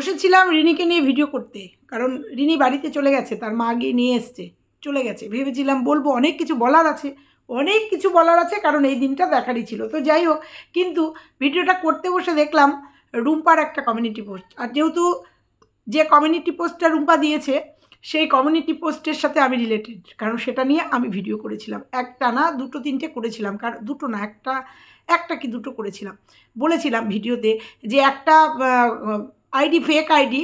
বসেছিলাম রিনিকে নিয়ে ভিডিও করতে। কারণ রিনি বাড়িতে চলে গেছে, তার মা গিয়ে নিয়ে এসছে, চলে গেছে। ভেবেছিলাম বলব, অনেক কিছু বলার আছে, অনেক কিছু বলার আছে, কারণ এই দিনটা দেখারই ছিল। তো যাই হোক, কিন্তু ভিডিওটা করতে বসে দেখলাম রুম্পার একটা কমিউনিটি পোস্ট আর যেহেতু যে কমিউনিটি পোস্টটা রুম্পা দিয়েছে, সেই কমিউনিটি পোস্টের সাথে আমি রিলেটেড কারণ সেটা নিয়ে আমি ভিডিও করেছিলাম। একটা না, দুটো, তিনটে করেছিলাম। কারণ দুটো না, একটা একটা কি দুটো করেছিলাম। বলেছিলাম ভিডিওতে যে একটা আইডি ফেক আইডি,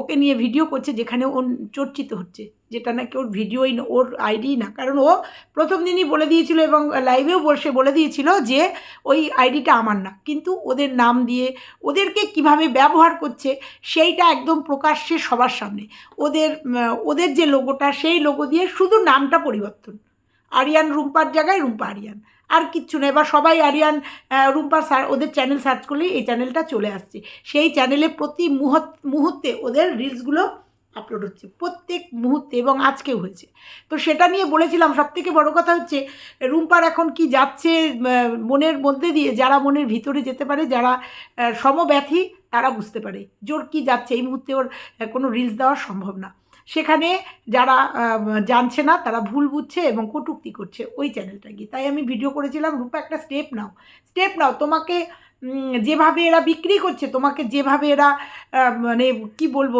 ওকে নিয়ে ভিডিও করছে যেখানে ও চর্চিত হচ্ছে। যেটা নাকি ওর ভিডিওই না, ওর আইডি না। কারণ ও প্রথম দিনই বলে দিয়েছিল এবং লাইভেও বসে বলে দিয়েছিল যে ওই আইডিটা আমার না। কিন্তু ওদের নাম দিয়ে ওদেরকে কীভাবে ব্যবহার করছে, সেইটা একদম প্রকাশ্যে সবার সামনে। ওদের ওদের যে লোগোটা সেই লোগো দিয়ে শুধু নামটা পরিবর্তন। আরিয়ান রুম্পার জায়গায় রুম্পা আরিয়ান। আর কিচ্ছু নেই বা সবাই আরিয়ান রুম্পা সার ওদের চ্যানেল সার্চ করলেই এই চ্যানেলটা চলে আসছে। সেই চ্যানেলে প্রতি মুহূর্ত, মুহূর্তে ওদের রিলসগুলো আপলোড হচ্ছে। প্রত্যেক মুহূর্তে এবং আজকেও হয়েছে। তো সেটা নিয়ে বলেছিলাম সব থেকে বড়ো কথা হচ্ছে, রুম্পার এখন কি যাচ্ছে মনের মধ্যে দিয়ে যারা মনের ভিতরে যেতে পারে, যারা সমব্যথী, তারা বুঝতে পারে। জোর কি যাচ্ছে? এই মুহূর্তে ওর কোনো রিলস দেওয়া সম্ভব না। সেখানে যারা জানছে না তারা ভুল বুঝছে এবং কটুক্তি করছে ওই চ্যানেলটা গিয়ে। তাই আমি ভিডিও করেছিলাম, রূপা একটা স্টেপ নাও। স্টেপ নাও, তোমাকে যেভাবে এরা বিক্রি করছে, তোমাকে যেভাবে এরা মানে কি বলব,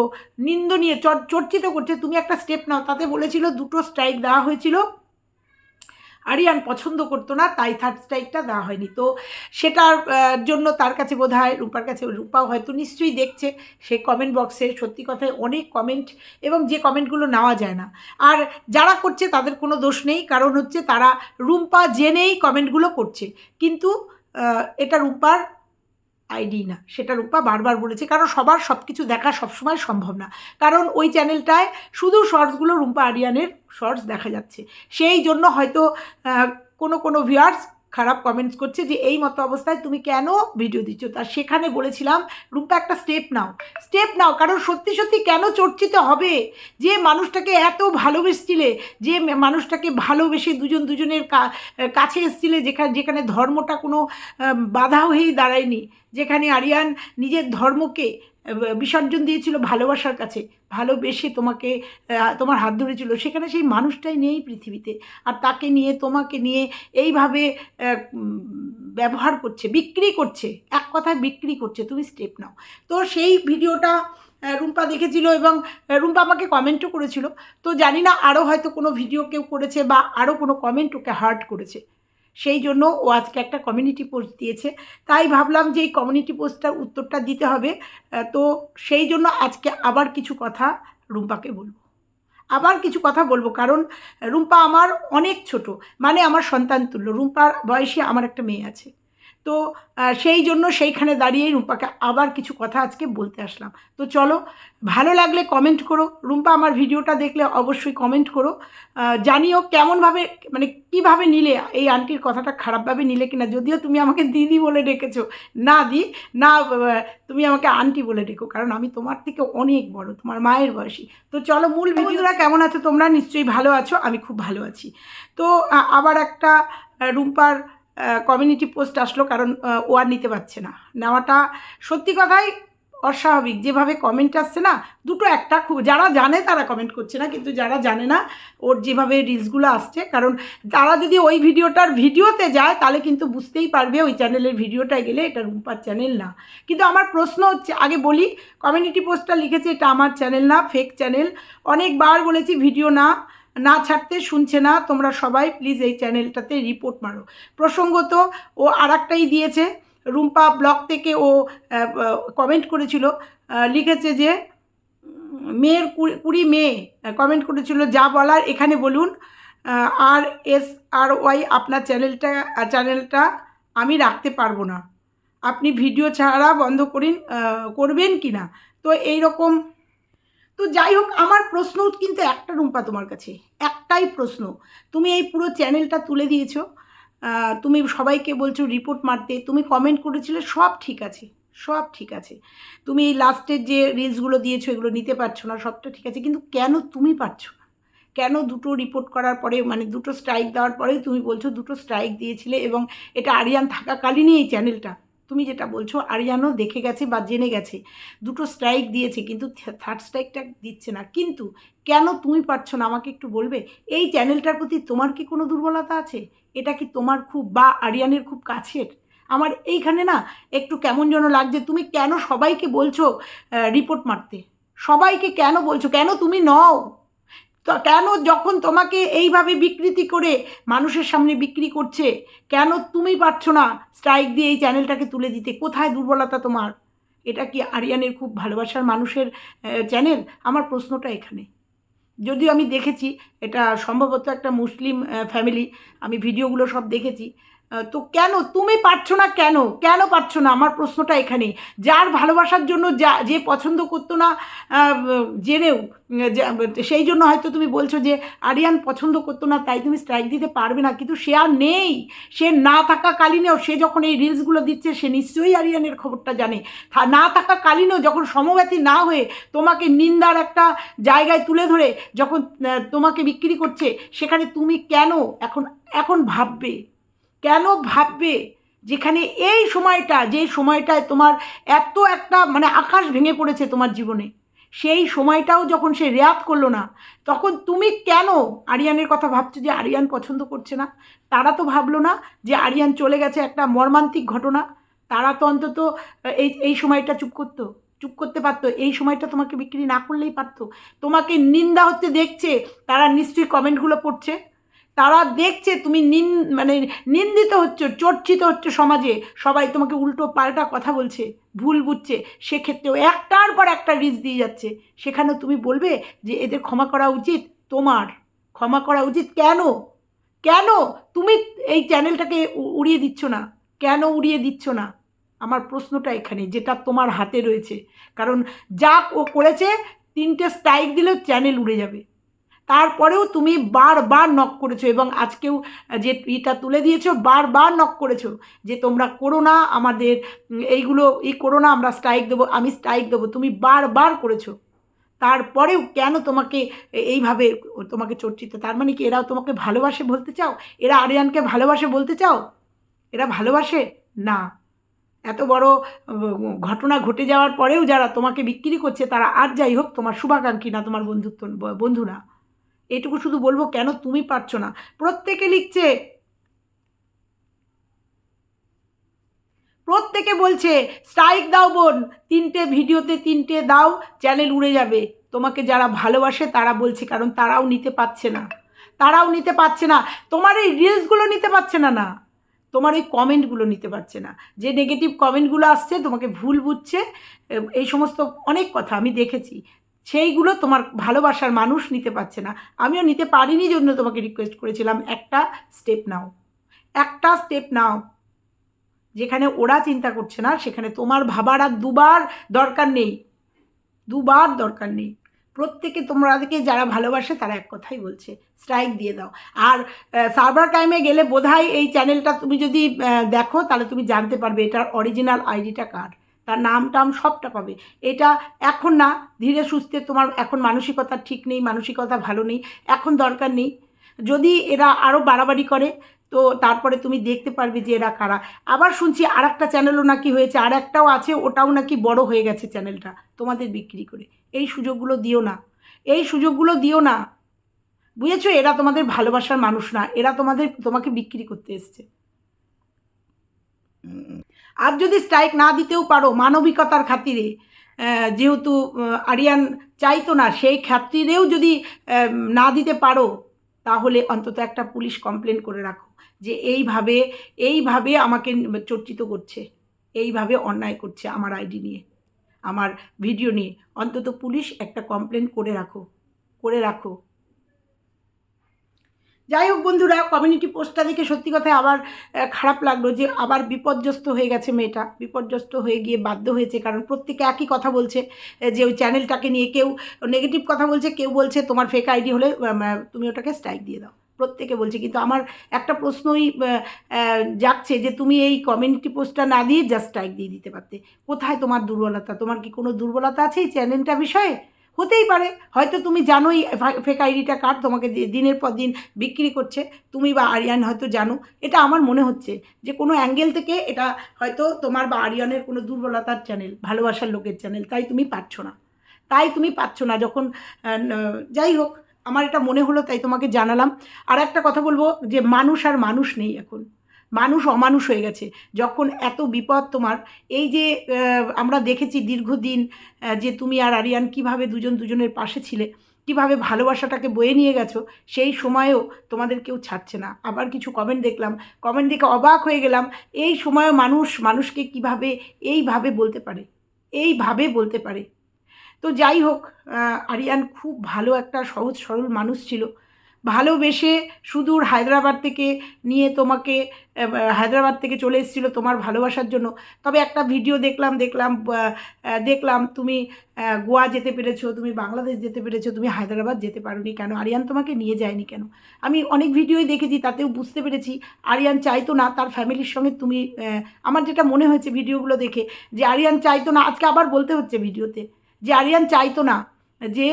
নিন্দনীয়, চর, চর্চিত করছে, তুমি একটা স্টেপ নাও। তাতে বলেছিল দুটো স্ট্রাইক দেওয়া হয়েছিল। আরিয়ান পছন্দ করতো না, তাই থার্ড স্ট্রাইকটা দেওয়া হয়নি। তো সেটার জন্য তার কাছে বোধ হয় রূপার কাছে, রূপাও হয়তো নিশ্চয়ই দেখছে। সেই কমেন্ট বক্সে সত্যি কথায় অনেক কমেন্ট এবং যে কমেন্টগুলো নেওয়া যায় না। আর যারা করছে তাদের কোনো দোষ নেই, কারণ হচ্ছে তারা রুম্পা জেনেই কমেন্টগুলো করছে। কিন্তু এটা রূপার আইডি না, সেটা রূপা বারবার বলেছে। কারণ সবার সব কিছু দেখা সবসময় সম্ভব না। কারণ ওই চ্যানেলটায় শুধু শর্টসগুলো রূপা আরিয়ানের শর্টস দেখা যাচ্ছে। সেই জন্য হয়তো কোনো কোনো ভিউয়ার্স খারাপ কমেন্টস করছে যে এই মতো অবস্থায় তুমি কেন ভিডিও দিচ্ছ? তা সেখানে বলেছিলাম রূপা একটা স্টেপ নাও। স্টেপ নাও, কারণ সত্যি সত্যি কেন চর্চিত হবে? যে মানুষটাকে এত ভালোবেসছিলে, যে মানুষটাকে ভালোবেসে দুজন দুজনের কাছে এসছিলে যেখানে যেখানে ধর্মটা কোনো বাধা হয়েই দাঁড়ায়নি। যেখানে আরিয়ান নিজের ধর্মকে বিসর্জন দিয়েছিল ভালোবাসার কাছে, ভালোবেসে তোমাকে তোমার হাত ধরেছিল। সেখানে সেই মানুষটাই নেই পৃথিবীতে। আর তাকে নিয়ে, তোমাকে নিয়ে এইভাবে ব্যবহার করছে, বিক্রি করছে, এক কথায় বিক্রি করছে। তুমি স্টেপ নাও। তো সেই ভিডিওটা রুম্পা দেখেছিল এবং রুম্পা আমাকে কমেন্টও করেছিল। তো জানি না আরও হয়তো কোনো ভিডিও কেউ করেছে বা আরও কোনো কমেন্ট ওকে হার্ট করেছে। সেই জন্য ও আজকে একটা কমিউনিটি পোস্ট দিয়েছে। তাই ভাবলাম যে এই কমিউনিটি পোস্টটার উত্তরটা দিতে হবে। তো সেই জন্য আজকে আবার কিছু কথা রুম্পাকে বলব। আবার কিছু কথা বলব, কারণ রুম্পা আমার অনেক ছোট। মানে আমার সন্তান তুল্য। রুম্পার বয়সে আমার একটা মেয়ে আছে। তো সেই জন্য সেইখানে দাঁড়িয়েই রুম্পাকে আবার কিছু কথা আজকে বলতে আসলাম। তো চলো, ভালো লাগলে কমেন্ট করো। রুম্পা আমার ভিডিওটা দেখলে অবশ্যই কমেন্ট করো। জানিও কেমনভাবে মানে কীভাবে নিলে এই আন্টির কথাটা খারাপভাবে নিলে কিনা। যদিও তুমি আমাকে দিদি বলে ডেকেছো, না দি, না তুমি আমাকে আন্টি বলে ডেকো, কারণ আমি তোমার থেকে অনেক বড়, তোমার মায়ের বয়সী। তো চলো, মূল ভিডিওটা কেমন আছো তোমরা? নিশ্চয়ই ভালো আছো, আমি খুব ভালো আছি। তো আবার একটা রুম্পার কমিউনিটি পোস্ট আসলো কারণ ও আর নিতে পারছে না। নেওয়াটা সত্যি কথাই অস্বাভাবিক। যেভাবে কমেন্ট আসছে না, দুটো একটা খুব যারা জানে তারা কমেন্ট করছে না, কিন্তু যারা জানে না, ওর যেভাবে রিলসগুলো আসছে, কারণ তারা যদি ওই ভিডিওটার ভিডিওতে যায়, তাহলে কিন্তু বুঝতেই পারবে ওই চ্যানেলের ভিডিওটায় গেলে এটা রুম্পার চ্যানেল না। কিন্তু আমার প্রশ্ন হচ্ছে, আগে বলি কমিউনিটি পোস্টটা লিখেছে এটা আমার চ্যানেল না ফেক চ্যানেল অনেকবার বলেছি, ভিডিও না। না ছাড়তে শুনছে না, তোমরা সবাই প্লিজ এই চ্যানেলটাতে রিপোর্ট মারো। প্রসঙ্গত ও আর দিয়েছে, রুম্পা ব্লগ থেকে ও কমেন্ট করেছিল লিখেছে যে, মেয়ের কুড়ি মেয়ে কমেন্ট করেছিল, যা বলার এখানে বলুন। আর এস আর ওয়াই আপনার চ্যানেলটা চ্যানেলটা আমি রাখতে পারব না। আপনি ভিডিও ছাড়া বন্ধ করিন করবেন কি না তো এই রকম তো যাই হোক, আমার প্রশ্ন কিন্তু একটা রুম্পা তোমার কাছে, একটাই প্রশ্ন। তুমি এই পুরো চ্যানেলটা তুলে দিয়েছ তুমি সবাইকে বলছো রিপোর্ট মারতে, তুমি কমেন্ট করেছিলে, সব ঠিক আছে, সব ঠিক আছে। তুমি এই লাস্টের যে রিলসগুলো দিয়েছ, এগুলো নিতে পারছ না, সবটা ঠিক আছে, কিন্তু কেন তুমি পারছ না? কেন দুটো রিপোর্ট করার পরে মানে দুটো স্ট্রাইক দেওয়ার পরেই তুমি বলছো দুটো স্ট্রাইক দিয়েছিলে এবং এটা আরিয়ান থাকাকালীনই এই চ্যানেলটা তুমি যেটা বলছো, আরিয়ানও দেখে গেছে বা জেনে গেছে। দুটো স্ট্রাইক দিয়েছে, কিন্তু থার্ড স্ট্রাইকটা দিচ্ছে না। কিন্তু কেন তুমি পারছ না? আমাকে একটু বলবে? এই চ্যানেলটার প্রতি তোমার কি কোনো দুর্বলতা আছে? এটা কি তোমার খুব বা আরিয়ানের খুব কাছের? আমার এইখানে না একটু কেমন যেন লাগছে। তুমি কেন সবাইকে বলছো রিপোর্ট মারতে? সবাইকে কেন বলছো? কেন তুমি নও? তো কেন যখন তোমাকে এইভাবে বিকৃতি করে মানুষের সামনে বিক্রি করছে, কেন তুমি পারছ না স্ট্রাইক দিয়ে এই চ্যানেলটাকে তুলে দিতে? কোথায় দুর্বলতা তোমার? এটা কি আরিয়ানের খুব ভালোবাসার মানুষের চ্যানেল আমার প্রশ্নটা এখানে। যদিও আমি দেখেছি, এটা সম্ভবত একটা মুসলিম ফ্যামিলি আমি ভিডিওগুলো সব দেখেছি তো কেন, তুমি পারছ না কেন? কেন পারছ না? আমার প্রশ্নটা এখানে যার ভালোবাসার জন্য যা, যে পছন্দ করতো না জেনেও সেই জন্য হয়তো তুমি বলছো যে, আরিয়ান পছন্দ করতো না, তাই তুমি স্ট্রাইক দিতে পারবে না। কিন্তু সে আর নেই। সে না থাকা কালীনেও সে যখন এই রিলসগুলো দিচ্ছে, সে নিশ্চয়ই আরিয়ানের খবরটা জানে। না থাকা কালীনেও যখন সমব্যথী না হয়ে তোমাকে নিন্দার একটা জায়গায় তুলে ধরে, যখন তোমাকে বিক্রি করছে, সেখানে তুমি কেন এখন এখন ভাববে? কেন ভাববে যেখানে এই সময়টা, যে সময়টায় তোমার এত একটা মানে আকাশ ভেঙে পড়েছে তোমার জীবনে, সেই সময়টাও যখন সে রেয়াত করল না, তখন তুমি কেন আরিয়ানের কথা ভাবছ যে আরিয়ান পছন্দ করছে না? তারা তো ভাবলো না যে আরিয়ান চলে গেছে একটা মর্মান্তিক ঘটনা। তারা তো অন্তত এই এই সময়টা চুপ করতো, চুপ করতে পারতো, এই সময়টা তোমাকে বিক্রি না করলেই পারতো। তোমাকে নিন্দা হতে দেখছে, তারা নিশ্চয়ই কমেন্টগুলো পড়ছে। তারা দেখছে তুমি নিন মানে নিন্দিত হচ্ছ, চর্চিত হচ্ছে সমাজে, সবাই তোমাকে উল্টো পাল্টা কথা বলছে, ভুল বুঝছে, সেক্ষেত্রেও একটার পর একটা রিচ দিয়ে যাচ্ছে। সেখানেও তুমি বলবে যে এদের ক্ষমা করা উচিত, তোমার ক্ষমা করা উচিত কেন? কেন তুমি এই চ্যানেলটাকে উড়িয়ে দিচ্ছ না? কেন উড়িয়ে দিচ্ছ না? আমার প্রশ্নটা এখানে, যেটা তোমার হাতে রয়েছে। কারণ যা ও করেছে, তিনটে স্ট্রাইক দিলেও চ্যানেল উড়ে যাবে। তারপরেও তুমি বারবার নক করেছ এবং আজকেও যে ইটা তুলে দিয়েছ, বারবার নক করেছ যে তোমরা করো না আমাদের এইগুলো ই করো না, আমরা স্ট্রাইক দেবো, আমি স্ট্রাইক দেবো, তুমি বারবার করেছ। তারপরেও কেন তোমাকে এইভাবে তোমাকে চর্চিত? তার মানে কি এরাও তোমাকে ভালোবাসে বলতে চাও? এরা আরিয়ানকে ভালোবাসে বলতে চাও? এরা ভালোবাসে? না। এত বড় ঘটনা ঘটে যাওয়ার পরেও যারা তোমাকে বিক্রি করছে, তারা আর যাই হোক, তোমার শুভাকাঙ্ক্ষী না, তোমার বন্ধুত্ব বন্ধু না এটুকু শুধু বলব কেন তুমি পারছ না। প্রত্যেকে লিখছে, প্রত্যেকে বলছে স্ট্রাইক দাও বোন, তিনটে ভিডিওতে তিনটে দাও চ্যানেল উড়ে যাবে। তোমাকে যারা ভালোবাসে তারা বলছে, কারণ তারাও নিতে পারছে না। তারাও নিতে পারছে না। তোমার এই রিলসগুলো নিতে পারছে না না। তোমার ওই কমেন্টগুলো নিতে পারছে না। যে নেগেটিভ কমেন্টগুলো আসছে, তোমাকে ভুল বুঝছে এই সমস্ত অনেক কথা আমি দেখেছি। সেইগুলো তোমার ভালোবাসার মানুষ নিতে পারছে না। আমিও নিতে পারিনি জন্য তোমাকে রিকোয়েস্ট করেছিলাম। একটা স্টেপ নাও। একটা স্টেপ নাও। যেখানে ওরা চিন্তা করছে না, সেখানে তোমার ভাবার আর দুবার দরকার নেই। দুবার দরকার নেই। প্রত্যেকে তোমরাকে যারা ভালোবাসে তারা এক কথাই বলছে স্ট্রাইক দিয়ে দাও। আর সার্ভার টাইমে গেলে বোধহয় এই চ্যানেলটা তুমি যদি দেখো তাহলে তুমি জানতে পারবে এটার অরিজিনাল আইডিটা কার। তার নাম টাম সবটা পাবে। এটা এখন না, ধীরে সুস্থে তোমার এখন মানসিকতা ঠিক নেই, মানসিকতা ভালো নেই, এখন দরকার নেই। যদি এরা আরও বাড়াবাড়ি করে, তো তারপরে তুমি দেখতে পারবে যে এরা কারা। আবার শুনছি আর একটা চ্যানেলও নাকি হয়েছে আর একটাও আছে, ওটাও নাকি বড় হয়ে গেছে চ্যানেলটা, তোমাদের বিক্রি করে। এই সুযোগগুলো দিও না। এই সুযোগগুলো দিও না। বুঝেছ? এরা তোমাদের ভালোবাসার মানুষ না, এরা তোমাদের, তোমাকে বিক্রি করতে এসছে। আর যদি স্ট্রাইক না দিতেও পারো মানবিকতার খাতিরে যেহেতু আরিয়ান চাইতো না, সেই খাতিরেও যদি না দিতে পারো, তাহলে অন্তত একটা পুলিশ কমপ্লেন করে রাখো যে এইভাবে এইভাবে আমাকে চর্চিত করছে, এইভাবে অন্যায় করছে আমার আইডি নিয়ে, আমার ভিডিও নিয়ে। অন্তত পুলিশ একটা কমপ্লেন করে রাখো করে রাখো। যাই হোক বন্ধুরা কমিউনিটি পোস্টটা দেখে সত্যি কথায় আবার খারাপ লাগল যে আবার বিপর্যস্ত হয়ে গেছে মেয়েটা। বিপর্যস্ত হয়ে গিয়ে বাধ্য হয়েছে, কারণ প্রত্যেকে একই কথা বলছে যে ওই চ্যানেলটাকে নিয়ে কেউ নেগেটিভ কথা বলছে, কেউ বলছে তোমার ফেক আইডি হলে তুমি ওটাকে স্ট্রাইক দিয়ে দাও। প্রত্যেকে বলছে, কিন্তু আমার একটা প্রশ্নই যাচ্ছে যে তুমি এই কমিউনিটি পোস্টটা না দিয়ে জাস্ট স্ট্রাইক দিয়ে দিতে পারতে। কোথায় তোমার দুর্বলতা? তোমার কি কোনো দুর্বলতা আছে এই চ্যানেলটা বিষয়ে? হতেই পারে। হয়তো তুমি জানোই ফেক আইডিটা কার, তোমাকে দিনের পর দিন বিক্রি করছে। তুমি বা আরিয়ান হয়তো জানো। এটা আমার মনে হচ্ছে যে কোনো অ্যাঙ্গেল থেকে এটা হয়তো তোমার বা আরিয়ানের কোনো দুর্বলতার চ্যানেল ভালোবাসার লোকের চ্যানেল তাই তুমি পাচ্ছ না। তাই তুমি পাচ্ছ না যখন যাই হোক, আমার এটা মনে হলো, তাই তোমাকে জানালাম। আর একটা কথা বলব যে মানুষ আর মানুষ নেই এখন। মানুষ অমানুষ হয়ে গেছে। যখন এত বিপদ তোমার, এই যে আমরা দেখেছি দীর্ঘদিন যে তুমি আর আরিয়ান কীভাবে দুজন দুজনের পাশে ছিলে, কীভাবে ভালোবাসাটাকে বয়ে নিয়ে গেছো, সেই সময়েও তোমাদের কেউ ছাড়ছে না। আবার কিছু কমেন্ট দেখলাম কমেন্ট দেখে অবাক হয়ে গেলাম, এই সময়েও মানুষ, মানুষকে কীভাবে এইভাবে বলতে পারে? এইভাবে বলতে পারে? তো যাই হোক আরিয়ান খুব ভালো একটা সহজ সরল মানুষ ছিল। ভালোবেসে সুদূর হায়দ্রাবাদ থেকে নিয়ে তোমাকে হায়দ্রাবাদ থেকে চলে এসেছিল তোমার ভালোবাসার জন্য। তবে একটা ভিডিও দেখলাম দেখলাম দেখলাম তুমি গোয়া যেতে পেরেছ, তুমি বাংলাদেশ যেতে পেরেছ, তুমি হায়দ্রাবাদ যেতে পারোনি কেন? আরিয়ান তোমাকে নিয়ে যায়নি কেন? আমি অনেক ভিডিওই দেখেছি, তাতেও বুঝতে পেরেছি। আরিয়ান চাইতো না তার ফ্যামিলির সঙ্গে তুমি আমার যেটা মনে হয়েছে ভিডিওগুলো দেখে, যে আরিয়ান চাইতো না, আজকে আবার বলতে হচ্ছে ভিডিওতে যে আরিয়ান চাইতো না যে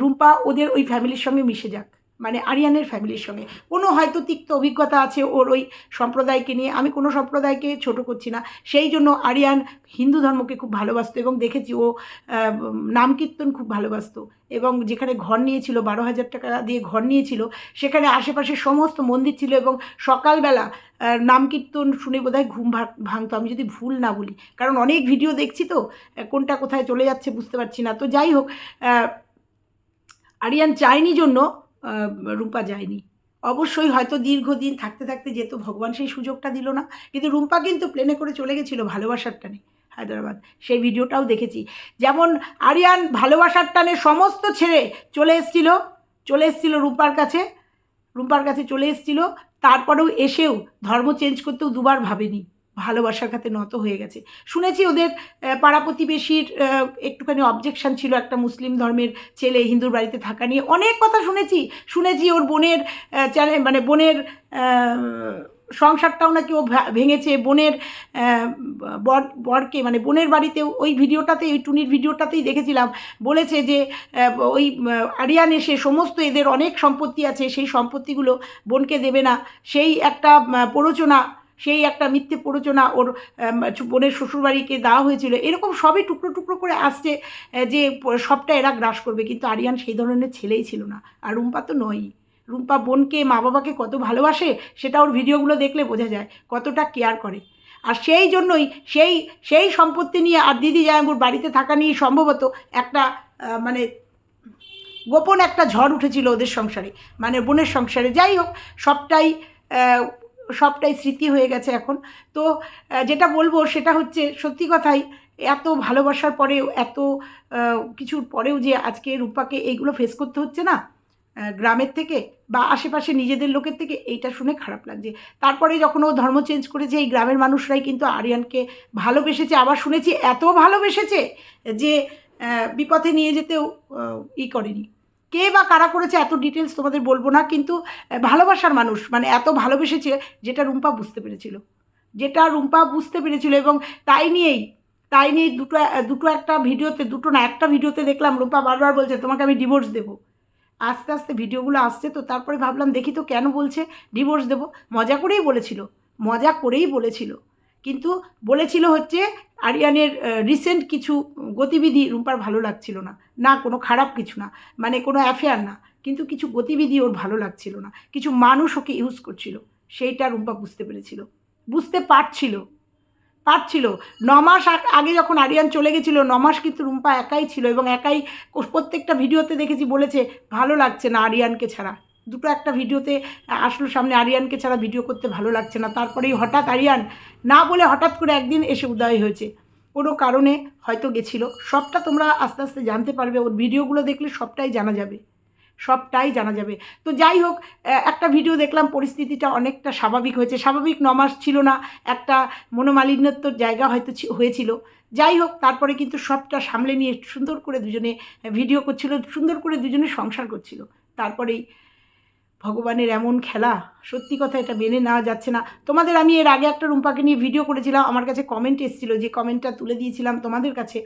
রুম্পা ওদের ওই ফ্যামিলির সঙ্গে মিশে যাক। মানে আরিয়ানের ফ্যামিলির সঙ্গে। কোনো হয়তো তিক্ত অভিজ্ঞতা আছে ওর ওই সম্প্রদায়কে নিয়ে, আমি কোনো সম্প্রদায়কে ছোট করছি না। সেই জন্য আরিয়ান হিন্দু ধর্মকে খুব ভালোবাসতো এবং দেখেছি ও নাম কীর্তন খুব ভালোবাসতো। এবং যেখানে ঘর নিয়েছিল, বারো হাজার টাকা দিয়ে ঘর নিয়েছিল, সেখানে আশেপাশে সমস্ত মন্দির ছিল এবং সকালবেলা নাম কীর্তন শুনে বোধহয় ঘুম ভাঙতো। আমি যদি ভুল না বলি, কারণ অনেক ভিডিও দেখছি তো, কোনটা কোথায় চলে যাচ্ছে বুঝতে পারছি না। তো যাই হোক আরিয়ান চায়নি জন্য রূপা যায়নি। অবশ্যই হয়তো দীর্ঘদিন থাকতে থাকতে যেত, ভগবান সেই সুযোগটা দিল না। কিন্তু রুম্পা কিন্তু প্লেনে করে চলে গেছিল ভালোবাসার টানে, হায়দ্রাবাদ। সেই ভিডিওটাও দেখেছি। যেমন আরিয়ান ভালোবাসার টানে সমস্ত ছেড়ে চলে এসেছিল চলে এসেছিল রূপার কাছে রুম্পার কাছে চলে এসেছিল, তারপরেও এসেও ধর্ম চেঞ্জ করতেও দুবার ভাবেনি। ভালোবাসার খাতে নত হয়ে গেছে। শুনেছি ওদের পাড়া প্রতিবেশীর একটুখানি অবজেকশন ছিল একটা মুসলিম ধর্মের ছেলে হিন্দুর বাড়িতে থাকা নিয়ে। অনেক কথা শুনেছি। শুনেছি ওর বোনের চ্যানেল মানে বোনের সংসারটাও নাকি ও ভেঙেছে। বোনের বর, বরকে মানে বোনের বাড়িতেও ওই ভিডিওটাতে, ওই টুনির ভিডিওটাতেই দেখেছিলাম। বলেছে যে ওই আরিয়ান এসে সমস্ত এদের অনেক সম্পত্তি আছে, সেই সম্পত্তিগুলো বোনকে দেবে না। সেই একটা প্ররোচনা সেই একটা মিথ্যে প্ররোচনা ওর বোনের শ্বশুরবাড়িকে দেওয়া হয়েছিল। এরকম সবই টুকরো টুকরো করে আসছে যে সবটা এরা গ্রাস করবে। কিন্তু আরিয়ান সেই ধরনের ছেলেই ছিল না। আর রুম্পা তো নয়ই। রুম্পা বোনকে মা বাবাকে কত ভালোবাসে, সেটা ওর ভিডিওগুলো দেখলে বোঝা যায় কতটা কেয়ার করে। আর সেই জন্যই সেই সেই সম্পত্তি নিয়ে আর দিদি জায়াঙ্গুর বাড়িতে থাকা নিয়ে সম্ভবত একটা মানে গোপন একটা ঝড় উঠেছিল ওদের সংসারে মানে বোনের সংসারে। যাই হোক, সবটাই সবটাই স্মৃতি হয়ে গেছে এখন। তো যেটা বলব সেটা হচ্ছে সত্যি কথাই এত ভালোবাসার পরেও, এত কিছুর পরেও যে আজকে রূপাকে এইগুলো ফেস করতে হচ্ছে না গ্রামের থেকে বা আশেপাশে নিজেদের লোকের থেকে, এইটা শুনে খারাপ লাগছে। তারপরে যখন ও ধর্ম চেঞ্জ করেছে, এই গ্রামের মানুষরাই কিন্তু আরিয়ানকে ভালোবেসেছে। আবার শুনেছি এত ভালোবেসেছে যে বিপথে নিয়ে যেতেও ই করেনি। কে বা কারা করেছে এত ডিটেলস তোমাদের বলব না, কিন্তু ভালোবাসার মানুষ মানে এত ভালোবেসেছে যেটা রুম্পা বুঝতে পেরেছিল। যেটা রুম্পা বুঝতে পেরেছিল এবং তাই নিয়েই, তাই নিয়ে দুটো দুটো একটা ভিডিওতে, দুটো না, একটা ভিডিওতে দেখলাম রুম্পা বারবার বলছে, তোমাকে আমি ডিভোর্স দেবো। আস্তে আস্তে ভিডিওগুলো আসছে তো তারপরে ভাবলাম, দেখি তো কেন বলছে ডিভোর্স দেবো? মজা করেই বলেছিল, মজা করেই বলেছিল। কিন্তু বলেছিল হচ্ছে আরিয়ানের রিসেন্ট কিছু গতিবিধি রুম্পার ভালো লাগছিল না। না, কোনো খারাপ কিছু না। মানে কোনো অ্যাফেয়ার না। কিন্তু কিছু গতিবিধি ওর ভালো লাগছিল না। কিছু মানুষ ওকে ইউজ করছিল। সেইটা রুম্পা বুঝতে পেরেছিল। বুঝতে পারছিল। পারছিল। নমাস আগে যখন আরিয়ান চলে গেছিল, নমাস কিন্তু রুম্পা একাই ছিল এবং একাই প্রত্যেকটা ভিডিওতে দেখেছি বলেছে, ভালো লাগছে না আরিয়ানকে ছাড়া। দুটো একটা ভিডিওতে আসলো সামনে আরিয়ানকে ছাড়া ভিডিও করতে ভালো লাগছে না। তারপরেই হঠাৎ আরিয়ান না বলে হঠাৎ করে একদিন এসে উদয় হয়েছে। কোনো কারণে হয়তো গেছিল। সবটা তোমরা আস্তে আস্তে জানতে পারবে। ওর ভিডিওগুলো দেখলে সবটাই জানা যাবে। সবটাই জানা যাবে। তো যাই হোক একটা ভিডিও দেখলাম, পরিস্থিতিটা অনেকটা স্বাভাবিক হয়েছে। স্বাভাবিক নমাস ছিল না, একটা মনোমালিন্যত্বর জায়গা হয়তো হয়েছিল। যাই হোক, তারপরে কিন্তু সবটা সামলে নিয়ে সুন্দর করে দুজনে ভিডিও করছিল, সুন্দর করে দুজনে সংসার করছিল। তারপরেই ভগবানের এমন খেলা? সত্যি কথা এটা মেনে নেওয়া যাচ্ছে না। তোমাদের আমি এর আগে একটা রুম্পাকে নিয়ে ভিডিও করেছিলাম, আমার কাছে কমেন্ট এসেছিল, যে কমেন্টটা তুলে দিয়েছিলাম তোমাদের কাছে।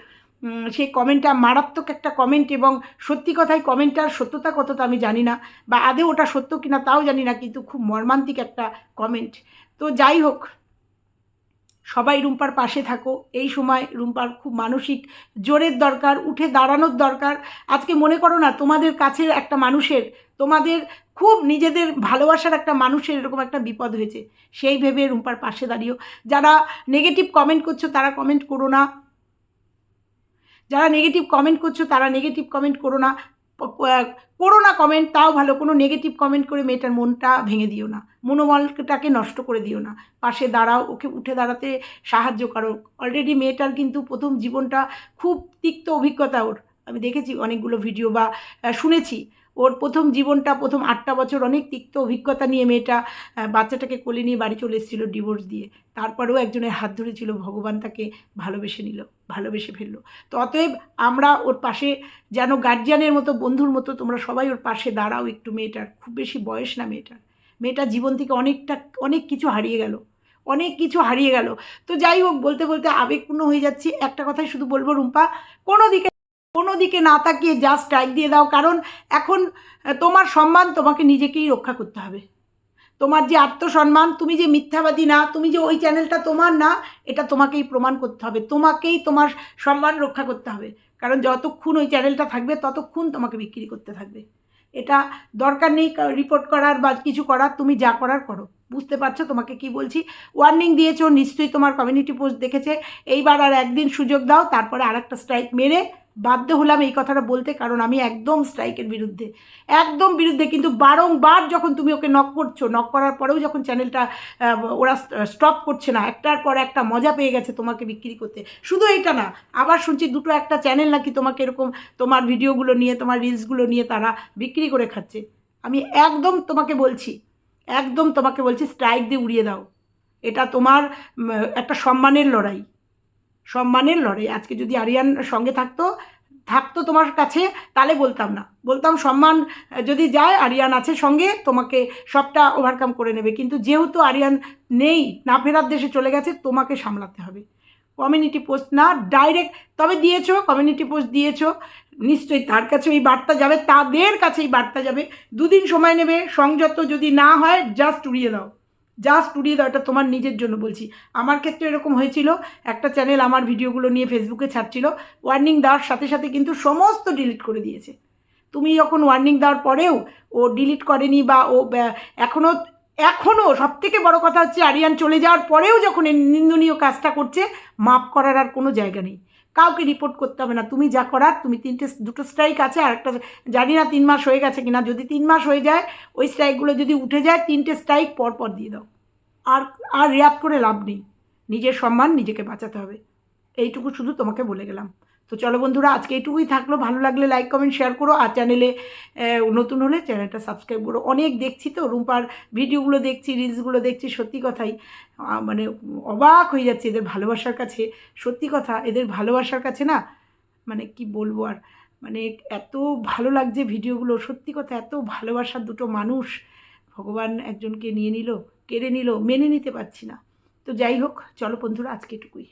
সেই কমেন্টটা মারাত্মক একটা কমেন্ট এবং সত্যি কথাই কমেন্টটার সত্যতা কতটা আমি জানি না, বা আদৌ ওটা সত্য কিনা তাও জানি না, কিন্তু খুব মর্মান্তিক একটা কমেন্ট তো যাই হোক সবাই রুম্পার পাশে থাকো। এই সময় রুম্পার খুব মানসিক জোরের দরকার, উঠে দাঁড়ানোর দরকার। আজকে মনে করো না, তোমাদের কাছের একটা মানুষের, তোমাদের খুব নিজেদের ভালোবাসার একটা মানুষের এরকম একটা বিপদ হয়েছে। সেই ভেবে রুম্পার পাশে দাঁড়িয়েও যারা নেগেটিভ কমেন্ট করছ, তারা কমেন্ট করো না। যারা নেগেটিভ কমেন্ট করছ, তারা নেগেটিভ কমেন্ট করো না। করো না কমেন্ট তাও ভালো। কোনো নেগেটিভ কমেন্ট করে মেয়েটার মনটা ভেঙে দিও না। মনোবলটাকে নষ্ট করে দিও না। পাশে দাঁড়াও, ওকে উঠে দাঁড়াতে সাহায্য করো। অলরেডি মেয়েটার কিন্তু প্রথম জীবনটা খুব তিক্ত অভিজ্ঞতা ওর। আমি দেখেছি অনেকগুলো ভিডিও বা শুনেছি। ওর প্রথম জীবনটা, প্রথম আটটা বছর অনেক তিক্ত অভিজ্ঞতা নিয়ে মেয়েটা বাচ্চাটাকে কোলে নিয়ে বাড়ি চলে এসেছিল ডিভোর্স দিয়ে। তারপরেও একজনের হাত ধরেছিল, ভগবান তাকে ভালোবেসে নিল, ভালোবেসে ফেলল। তো অতএব আমরা ওর পাশে যেন গার্জিয়ানের মতো, বন্ধুর মতো, তোমরা সবাই ওর পাশে দাঁড়াও একটু মেয়েটার। খুব বেশি বয়স না মেয়েটার। মেয়েটা জীবন থেকে অনেকটা, অনেক কিছু হারিয়ে গেল। অনেক কিছু হারিয়ে গেল। তো যাই হোক, বলতে বলতে আবেগপূর্ণ হয়ে যাচ্ছি। একটা কথাই শুধু বলব, রুম্পা, কোনো দিকে কোনো দিকে না তাকিয়ে যা স্ট্রাইক দিয়ে দাও, কারণ এখন তোমার সম্মান তোমাকে নিজেকেই রক্ষা করতে হবে। তোমার যে আত্মসম্মান, তুমি যে মিথ্যাবাদী না, তুমি যে ওই চ্যানেলটা তোমার না, এটা তোমাকেই প্রমাণ করতে হবে। তোমাকেই তোমার সম্মান রক্ষা করতে হবে। কারণ যতক্ষণ ওই চ্যানেলটা থাকবে, ততক্ষণ তোমাকে বিক্রি করতে থাকবে। এটা দরকার নেই রিপোর্ট করার বা কিছু করার, তুমি যা করার করো। বুঝতে পারছ তোমাকে কি বলছি? ওয়ার্নিং দিয়েছ, নিশ্চয়ই তোমার কমিউনিটি পোস্ট দেখেছে। এইবার আর একদিন সুযোগ দাও, তারপরে আরেকটা স্ট্রাইক মেরে বাধ্য হলাম এই কথাটা বলতে, কারণ আমি একদম স্ট্রাইকের বিরুদ্ধে, একদম বিরুদ্ধে, কিন্তু বারংবার যখন তুমি ওকে নক করছ নক করার পরেও যখন চ্যানেলটা ওরা স্টপ করছে না, একটার পর একটা মজা পেয়ে গেছে তোমাকে বিক্রি করতে। শুধু এটা না, আবার শুনছি দুটো একটা চ্যানেল নাকি তোমাকে এরকম তোমার ভিডিওগুলো নিয়ে, তোমার রিলসগুলো নিয়ে তারা বিক্রি করে খাচ্ছে। আমি একদম তোমাকে বলছি, একদম তোমাকে বলছি স্ট্রাইক দিয়ে উড়িয়ে দাও। এটা তোমার একটা সম্মানের লড়াই। সম্মানের লড়াই। আজকে যদি আরিয়ান সঙ্গে থাকতো থাকতো তোমার কাছে, তাহলে বলতাম না। বলতাম সম্মান, যদি যায়, আরিয়ান আছে সঙ্গে, তোমাকে সবটা ওভারকাম করে নেবে। কিন্তু যেহেতু আরিয়ান নেই, না ফেরার দেশে চলে গেছে, তোমাকে সামলাতে হবে। কমিউনিটি পোস্ট না ডাইরেক্ট তবে দিয়েছ কমিউনিটি পোস্ট দিয়েছ। নিশ্চয়ই তার কাছে এই বার্তা যাবে, তাদের কাছে এই বার্তা যাবে। দুদিন সময় নেবে, সংযত যদি না হয় জাস্ট উড়িয়ে দাও। জাস্ট উড়িয়ে দাও এটা তোমার নিজের জন্য বলছি। আমার ক্ষেত্রে এরকম হয়েছিল, একটা চ্যানেল আমার ভিডিওগুলো নিয়ে ফেসবুকে ছাড়ছিল ওয়ার্নিং দেওয়ার সাথে সাথে কিন্তু সমস্ত ডিলিট করে দিয়েছে। তুমি যখন ওয়ার্নিং দেওয়ার পরেও ও ডিলিট করেনি বা ও এখনও এখনও সব থেকে বড় কথা হচ্ছে আরিয়ান চলে যাওয়ার পরেও যখন নিন্দনীয় কাজটা করছে মাপ করার আর কোনো জায়গা নেই। কাউকে রিপোর্ট করতে হবে না। তুমি যা করার, তুমি তিনটে, দুটো স্ট্রাইক আছে আর একটা জানি না তিন মাস হয়ে গেছে কিনা। যদি তিন মাস হয়ে যায়, ওই স্ট্রাইকগুলো যদি উঠে যায়, তিনটে স্ট্রাইক পরপর পর দিয়ে দাও। আর আর রিয়াক্ট করে লাভ নেই। নিজের সম্মান নিজেকে বাঁচাতে হবে। এইটুকু শুধু তোমাকে বলে গেলাম। তো চলো বন্ধুরা, আজকে এটুকুই থাকল। ভালো লাগলে লাইক কমেন্ট শেয়ার করো। আর চ্যানেলে নতুন হলে চ্যানেলটা সাবস্ক্রাইব করো। অনেক দেখছি তো, রুম্পার ভিডিওগুলো দেখছি রিলসগুলো দেখছি, সত্যি কথাই। মানে অবাক হয়ে যাচ্ছে এদের ভালোবাসার কাছে। সত্যি কথা, এদের ভালোবাসার কাছে না মানে কি বলব আর মানে এত ভালো লাগছে ভিডিওগুলো সত্যি কথা, এত ভালোবাসার দুটো মানুষ ভগবান একজনকে নিয়ে নিল, কেড়ে নিল, মেনে নিতে পারছি না। তো যাই হোক, চলো বন্ধুরা, আজকে এটুকুই